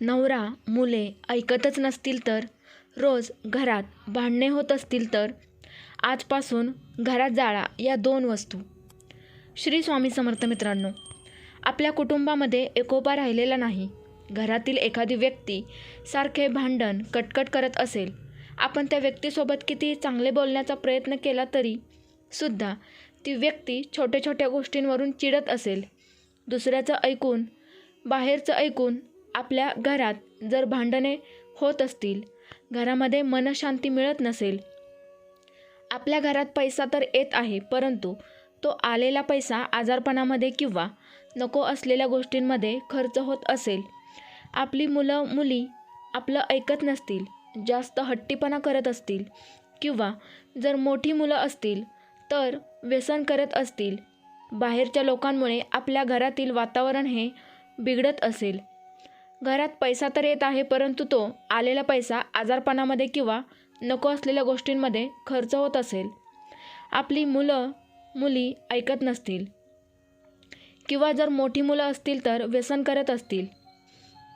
नवरा मुले ऐकतच नसतील तर रोज घरात भांडणे होत असतील तर आजपासून घरात जाळा या दोन वस्तू. श्री स्वामी समर्थ मित्रांनो आपल्या कुटुंबामध्ये एकोपा राहिलेला नाही. घरातील एखादी व्यक्ती सारखे भांडण कटकट करत असेल आपण त्या व्यक्तीसोबत किती चांगले बोलण्याचा प्रयत्न केला तरी सुद्धा ती व्यक्ती छोट्या छोट्या गोष्टींवरून चिडत असेल. दुसऱ्याचं ऐकून बाहेरचं ऐकून आपल्या घरात जर भांडणे होत असतील घरामध्ये मनशांती मिळत नसेल. आपल्या घरात पैसा तर येत आहे परंतु तो आलेला पैसा आजारपणामध्ये किंवा नको असलेल्या गोष्टींमध्ये खर्च होत असेल. आपली मुलं मुली आपलं ऐकत नसतील जास्त हट्टीपणा करत असतील किंवा जर मोठी मुलं असतील तर व्यसन करत असतील. बाहेरच्या लोकांमुळे आपल्या घरातील वातावरण हे बिघडत असेल. घरात पैसा तर येत आहे परंतु तो आलेला पैसा आजारपणामध्ये किंवा नको असलेल्या गोष्टींमध्ये खर्च होत असेल. आपली मुलं मुली ऐकत नसतील. किंवा जर मोठी मुलं असतील तर व्यसन करत असतील.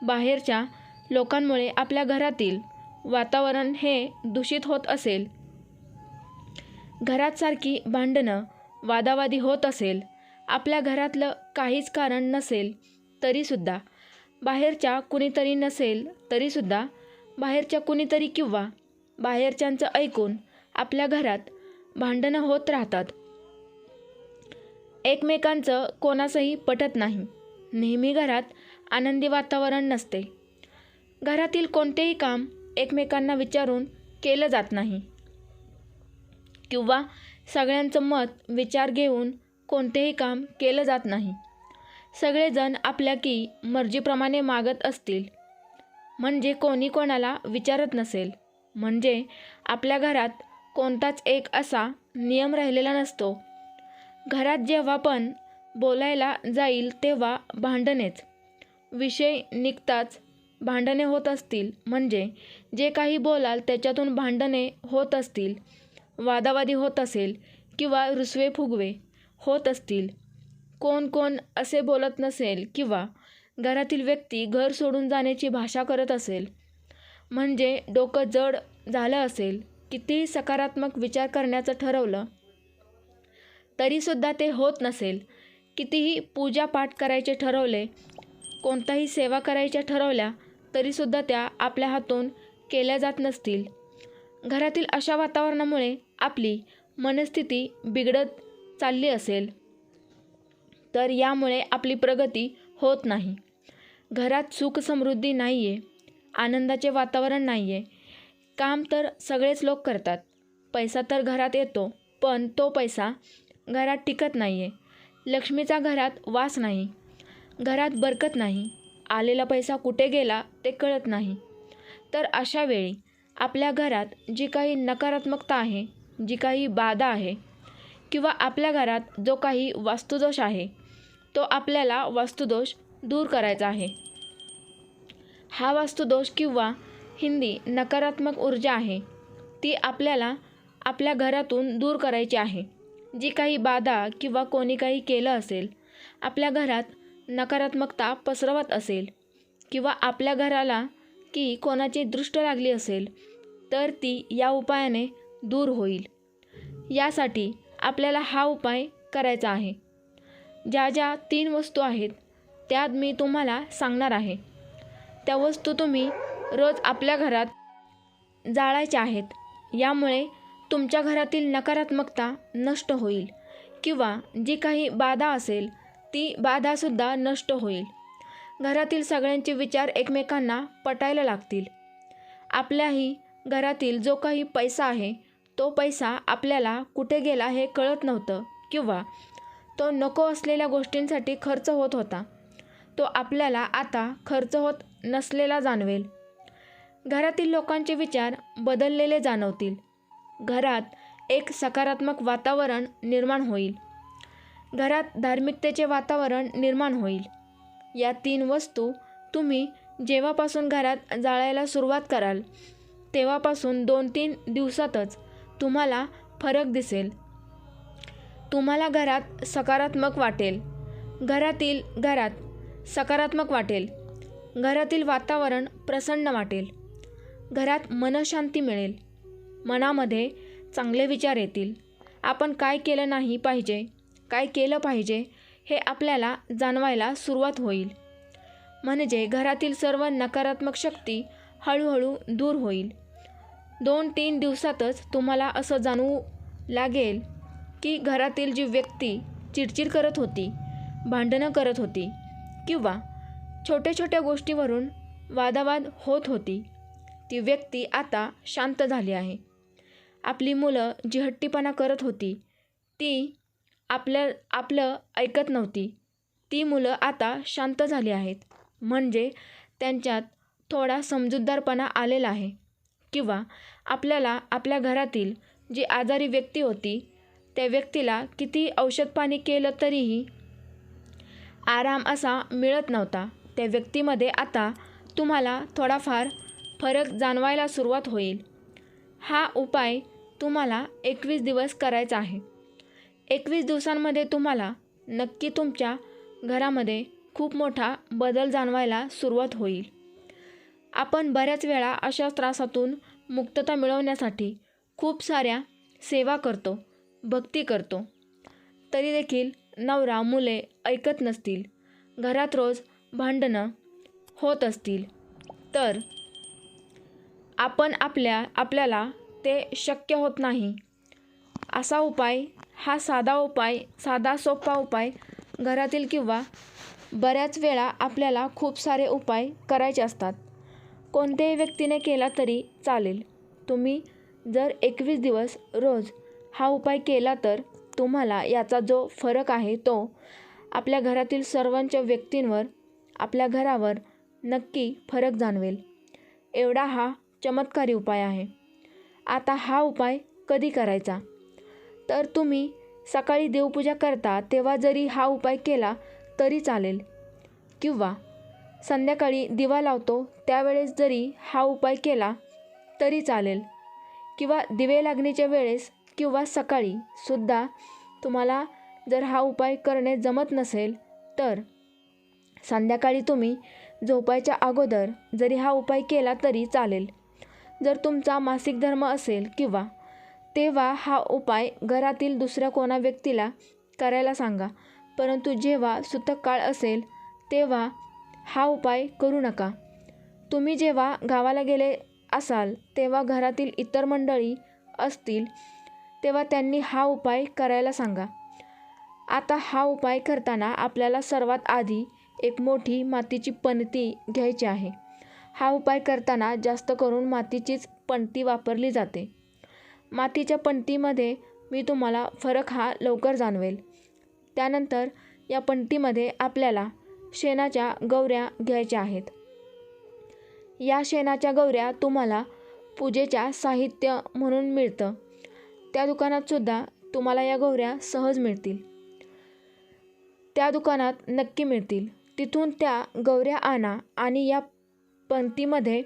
बाहेरच्या लोकांमुळे आपल्या घरातील वातावरण हे दूषित होत असेल. घरात सारखी भांडणं वादावादी होत असेल. आपल्या घरातलं काहीच कारण नसेल तरीसुद्धा बाहेरच्या कुणीतरी नसेल तरीसुद्धा बाहेरच्या कुणीतरी किंवा बाहेरच्यांचं ऐकून आपल्या घरात भांडणं होत राहतात. एकमेकांचं कोणासही पटत नाही. नेहमी घरात आनंदी वातावरण नसते. घरातील कोणतेही काम एकमेकांना विचारून केलं जात नाही. किंवा सगळ्यांचं मत विचार घेऊन कोणतेही काम केलं जात नाही. सगळेजण आपल्या की मर्जीप्रमाणे मागत असतील. म्हणजे कोणी कोणाला विचारत नसेल. म्हणजे आपल्या घरात कोणताच एक असा नियम राहिलेला नसतो. घरात जेव्हा पण बोलायला जाईल तेव्हा भांडणेच. विषय निघताच भांडणे होत असतील. म्हणजे जे काही बोलाल त्याच्यातून भांडणे होत असतील. वादावादी होत असेल किंवा रुसवे फुगवे होत असतील. कोण कोण असे बोलत नसेल किंवा घरातील व्यक्ती घर सोडून जाण्याची भाषा करत असेल म्हणजे डोकं जड झालं असेल कितीही सकारात्मक विचार करण्याचं ठरवलं तरीसुद्धा ते होत नसेल. कितीही पूजापाठ करायचे ठरवले कोणताही सेवा करायच्या ठरवल्या तरीसुद्धा त्या आपल्या हातून केल्या जात नसतील. घरातील अशा वातावरणामुळे आपली मनस्थिती बिघडत चालली असेल. तर यामुळे आपली प्रगती होत नाही. घरात सुख समृद्धी नाही आहे आनंदाचे वातावरण नाही आहे काम तर सगळेच लोक करतात. पैसा तर घरात येतो पण तो पैसा घरात टिकत नाही आहे लक्ष्मीचा घरात वास नाही. घरात बरकत नाही. आलेला पैसा कुठे गेला ते कळत नाही. तर अशा वेळी आपल्या घरात जी काही नकारात्मकता आहे जी काही बाधा आहे किंवा आपल्या घरात जो काही वास्तुदोष आहे तो आपल्याला वास्तुदोष दूर करायचा आहे. हा वास्तुदोष किंवा हिंदी नकारात्मक ऊर्जा आहे. ती आपल्याला आपल्या घरातून दूर करायची आहे. जी काही बाधा किंवा कोणी काही केलं असेल आपल्या घरात नकारात्मकता पसरवत असेल किंवा आपल्या घराला की कोणाची दृष्ट लागली असेल तर ती या उपायाने दूर होईल. यासाठी आपल्याला हा उपाय करायचा आहे. ज्या ज्या तीन वस्तू आहेत त्यात मी तुम्हाला सांगणार आहे. त्या वस्तू तुम्ही रोज आपल्या घरात जाळायच्या आहेत. यामुळे तुमच्या घरातील नकारात्मकता नष्ट होईल किंवा जी काही बाधा असेल ती बाधासुद्धा नष्ट होईल. घरातील सगळ्यांचे विचार एकमेकांना पटायला लागतील. आपल्याही घरातील जो काही पैसा आहे तो पैसा आपल्याला कुठे गेला हे कळत नव्हतं किंवा तो नको असलेल्या गोष्टींसाठी खर्च होत होता. तो आपल्याला आता खर्च होत नसलेला जाणवेल. घरातील लोकांचे विचार बदललेले जाणवतील. घरात एक सकारात्मक वातावरण निर्माण होईल. घरात धार्मिकतेचे वातावरण निर्माण होईल. या तीन वस्तू तुम्ही जेव्हापासून घरात जाळायला सुरुवात कराल तेव्हापासून दोन तीन दिवसातच तुम्हाला फरक दिसेल. तुम्हाला घरात सकारात्मक वाटेल. घरातील घरात सकारात्मक वाटेल. घरातील वातावरण प्रसन्न वाटेल. घरात मनशांती मिळेल. मनामध्ये चांगले विचार येतील. आपण काय केलं नाही पाहिजे काय केलं पाहिजे हे आपल्याला जाणवायला सुरुवात होईल. म्हणजे घरातील सर्व नकारात्मक शक्ती हळूहळू दूर होईल. दोन तीन दिवसातच तुम्हाला असं जाणवू लागेल की घरातील जी व्यक्ती चिडचिड करत होती भांडणं करत होती किंवा छोट्या छोट्या गोष्टीवरून वादावाद होत होती ती व्यक्ती आता शांत झाली आहे. आपली मुलं जी हट्टीपणा करत होती ती आपल्या आपलं ऐकत नव्हती. ती मुलं आता शांत झाली आहेत. म्हणजे त्यांच्यात थोडा समजूतदारपणा आलेला आहे किंवा आपल्याला आपल्या घरातील जी आजारी व्यक्ती होती त्या व्यक्तीला किती औषध पाणी केलं तरीही आराम असा मिळत नव्हता. त्या व्यक्तीमध्ये आता तुम्हाला थोडाफार फरक जाणवायला सुरुवात होईल. हा उपाय तुम्हाला एकवीस दिवस करायचा आहे. एकवीस दिवसांमध्ये तुम्हाला नक्की तुमच्या घरामध्ये खूप मोठा बदल जाणवायला सुरुवात होईल. आपण बऱ्याच वेळा अशा त्रासातून मुक्तता मिळवण्यासाठी खूप साऱ्या सेवा करतो. भक्ती करतो. तरी देखील नवरा मुले ऐकत नसतील. घरात रोज भांडणं होत असतील. तर आपण आपल्या आपल्याला ते शक्य होत नाही. असा उपाय हा साधा उपाय साधा सोपा उपाय घरातील किंवा बऱ्याच वेळा आपल्याला खूप सारे उपाय करायचे असतात. कोणत्याही व्यक्तीने केला तरी चालेल. तुम्ही जर एकवीस दिवस रोज हा उपाय केला तर तुम्हाला याचा जो फरक आहे तो आपल्या घरातील सर्वांच्या व्यक्तींवर आपल्या घरावर नक्की फरक जाणवेल. एवढा हा चमत्कारी उपाय आहे. आता हा उपाय कधी करायचा? तर तुम्ही सकाळी देवपूजा करता तेव्हा जरी हा उपाय केला तरी चालेल. किंवा संध्याकाळी दिवा लावतो त्यावेळेस जरी हा उपाय केला तरी चालेल. किंवा दिवे लागणीच्या वेळेस किंवा सकाळी सुद्धा तुम्हाला जर हा उपाय करणे जमत नसेल तर संध्याकाळी तुम्ही झोपायच्या अगोदर जरी हा उपाय केला तरी चालेल. जर तुमचा मासिक धर्म असेल किंवा तेव्हा हा उपाय घरातील दुसऱ्या कोणा व्यक्तीला करायला सांगा परंतु जेव्हा सुतक काळ असेल तेव्हा हा उपाय करू नका. तुम्ही जेव्हा गावाला गेले असाल तेव्हा घरातील इतर मंडळी असतील तेव्हा त्यांनी हा उपाय करायला सांगा. आता हा उपाय करताना आपल्याला सर्वात आधी एक मोठी मातीची पणती घ्यायची आहे. हा उपाय करताना जास्त करून मातीचीच पणती वापरली जाते. मातीच्या पणतीमध्ये मी तुम्हाला फरक हा लवकर जाणवेल. त्यानंतर या पणतीमध्ये आपल्याला शेणाच्या गौऱ्या घ्यायच्या आहेत. या शेणाच्या गौऱ्या तुम्हाला पूजेच्या साहित्य म्हणून मिळतं. त्या दुकानातसुद्धा तुम्हाला या गोवऱ्या सहज मिळतील. त्या दुकानात नक्की मिळतील. तिथून त्या गवऱ्या आणा आणि या पंक्तीमध्ये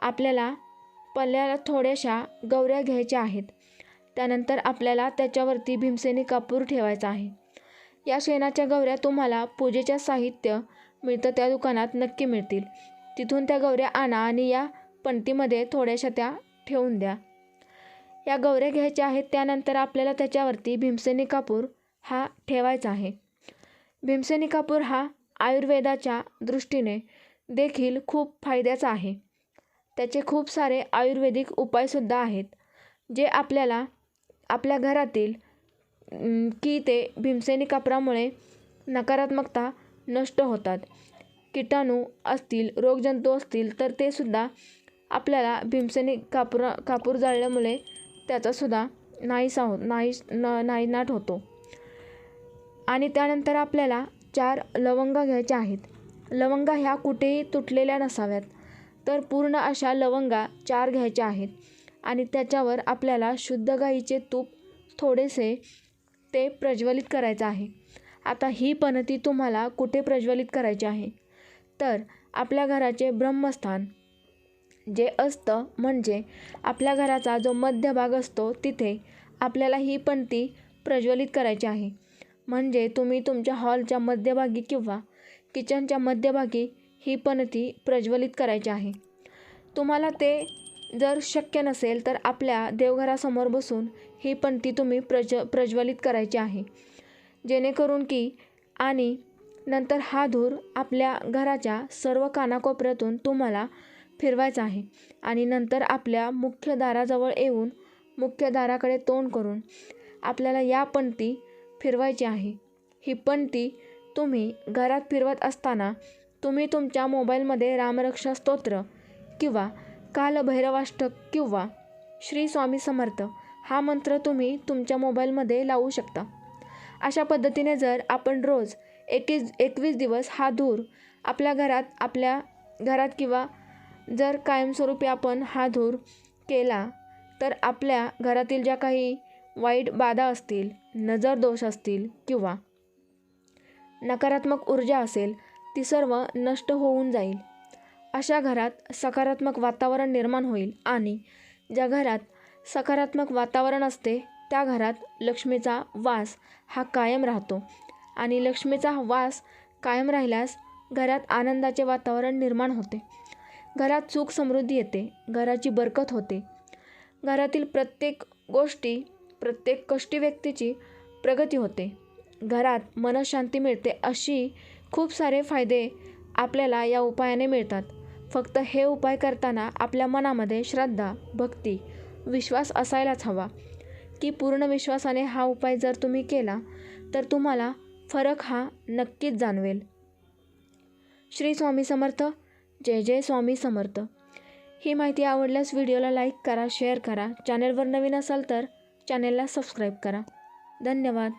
आपल्याला पल्ल्याला थोड्याशा गवऱ्या घ्यायच्या आहेत. त्यानंतर आपल्याला त्याच्यावरती भीमसेनी कापूर ठेवायचा आहे. या शेणाच्या गवऱ्या तुम्हाला पूजेच्या साहित्य मिळतं त्या दुकानात नक्की मिळतील. तिथून त्या गवऱ्या आणा आणि या पंक्तीमध्ये थोड्याशा त्या ठेवून द्या. या गौऱ्या घ्यायच्या आहेत त्यानंतर आपल्याला त्याच्यावरती भीमसेनी कापूर हा ठेवायचा आहे. भीमसेनी कापूर हा आयुर्वेदाच्या दृष्टीने देखील खूप फायद्याचा आहे. त्याचे खूप सारे आयुर्वेदिक उपायसुद्धा आहेत जे आपल्याला आपल्या घरातील की ते भीमसेनी कापरामुळे नकारात्मकता नष्ट होतात. किटाणू असतील रोगजंतू असतील तर ते सुद्धा आपल्याला भीमसेनी कापूर कापूर जाळल्यामुळे त्याचासुद्धा नाहीसा हो नाही न नाहीनाट होतो. आणि त्यानंतर आपल्याला चार लवंगा घ्यायच्या आहेत. लवंगा ह्या कुठेही तुटलेल्या नसाव्यात तर पूर्ण अशा लवंगा चार घ्यायच्या आहेत. आणि त्याच्यावर आपल्याला शुद्ध गाईचे तूप थोडेसे ते प्रज्वलित करायचं आहे. आता ही पणती तुम्हाला कुठे प्रज्वलित करायची आहे? तर आपल्या घराचे ब्रह्मस्थान जे असतं म्हणजे आपल्या घराचा जो मध्यभाग असतो तिथे आपल्याला ही पणती प्रज्वलित करायची आहे. म्हणजे तुम्ही तुमच्या हॉलच्या मध्यभागी किंवा किचनच्या मध्यभागी ही पणती प्रज्वलित करायची आहे. तुम्हाला ते जर शक्य नसेल तर आपल्या देवघरासमोर बसून ही पणती तुम्ही प्रज प्रज्वलित करायची आहे. जेणेकरून की आणि नंतर हा धूर आपल्या घराच्या सर्व कानाकोपऱ्यातून तुम्हाला फिरवायचा आहे. आणि नंतर आपल्या मुख्य दाराजवळ येऊन मुख्य दाराकडे तोंड करून आपल्याला या पणती फिरवायची आहे. ही पणती तुम्ही घरात फिरवत असताना तुम्ही तुमच्या मोबाईलमध्ये रामरक्षा स्तोत्र किंवा कालभैरवाष्टक किंवा श्री स्वामी समर्थ हा मंत्र तुम्ही तुमच्या मोबाईलमध्ये लावू शकता. अशा पद्धतीने जर आपण रोज एकीस एकवीस दिवस हा धूर आपल्या घरात आपल्या घरात किंवा जर कायमस्वरूपी आपण हा धूर केला तर आपल्या घरातील ज्या काही वाईट बाधा असतील नजर दोष असतील किंवा नकारात्मक ऊर्जा असेल ती सर्व नष्ट होऊन जाईल. अशा घरात सकारात्मक वातावरण निर्माण होईल आणि ज्या घरात सकारात्मक वातावरण असते त्या घरात लक्ष्मीचा वास हा कायम राहतो. आणि लक्ष्मीचा वास कायम राहिल्यास घरात आनंदाचे वातावरण निर्माण होते. घरात सुख समृद्धी येते घराची बरकत होते. घरातील प्रत्येक गोष्टी प्रत्येक कष्टी व्यक्तीची प्रगती होते. घरात मनशांती मिळते अशी खूप सारे फायदे आपल्याला या उपायाने मिळतात. फक्त हे उपाय करताना आपल्या मनामध्ये श्रद्धा भक्ती विश्वास असायलाच हवा. की पूर्ण विश्वासाने हा उपाय जर तुम्ही केला तर तुम्हाला फरक हा नक्कीच जाणवेल. श्री स्वामी समर्थ. जय जय स्वामी समर्थ. ही माहिती आवडल्यास व्हिडिओला लाईक करा शेअर करा. चॅनलवर नवीन असाल तर चॅनेलला सबस्क्राईब करा. धन्यवाद.